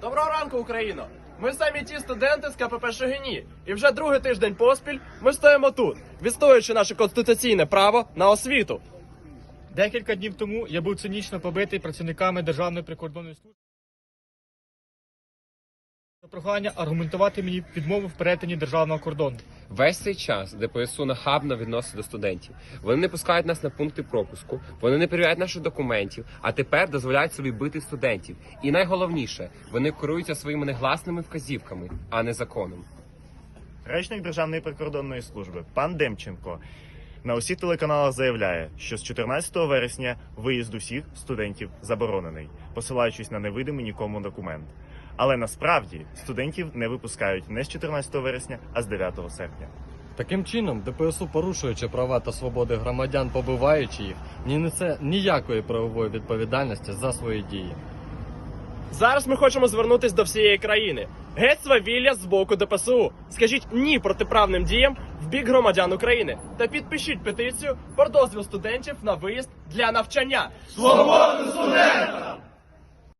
Доброго ранку, Україно! Ми самі ті студенти з КПП Шогині. І вже другий тиждень поспіль ми стоїмо тут, відстоюючи наше конституційне право на освіту. Декілька днів тому я був цинічно побитий працівниками Державної прикордонної служби. Прохання аргументувати мені відмову в перетині державного кордону. Весь цей час ДПСУ нахабно відносить до студентів. Вони не пускають нас на пункти пропуску, вони не перевіряють наших документів, а тепер дозволяють собі бити студентів. І найголовніше, вони керуються своїми негласними вказівками, а не законом. Речник Державної прикордонної служби пан Демченко на усіх телеканалах заявляє, що з 14 вересня виїзд усіх студентів заборонений, посилаючись на невидимий нікому документ. Але насправді студентів не випускають не з 14 вересня, а з 9 серпня. Таким чином, ДПСУ, порушуючи права та свободи громадян, побиваючи їх, не несе ніякої правової відповідальності за свої дії. Зараз ми хочемо звернутися до всієї країни. Геть свавілля з боку ДПСУ. Скажіть ні протиправним діям в бік громадян України та підпишіть петицію про дозвіл студентів на виїзд для навчання. Свободу студентам!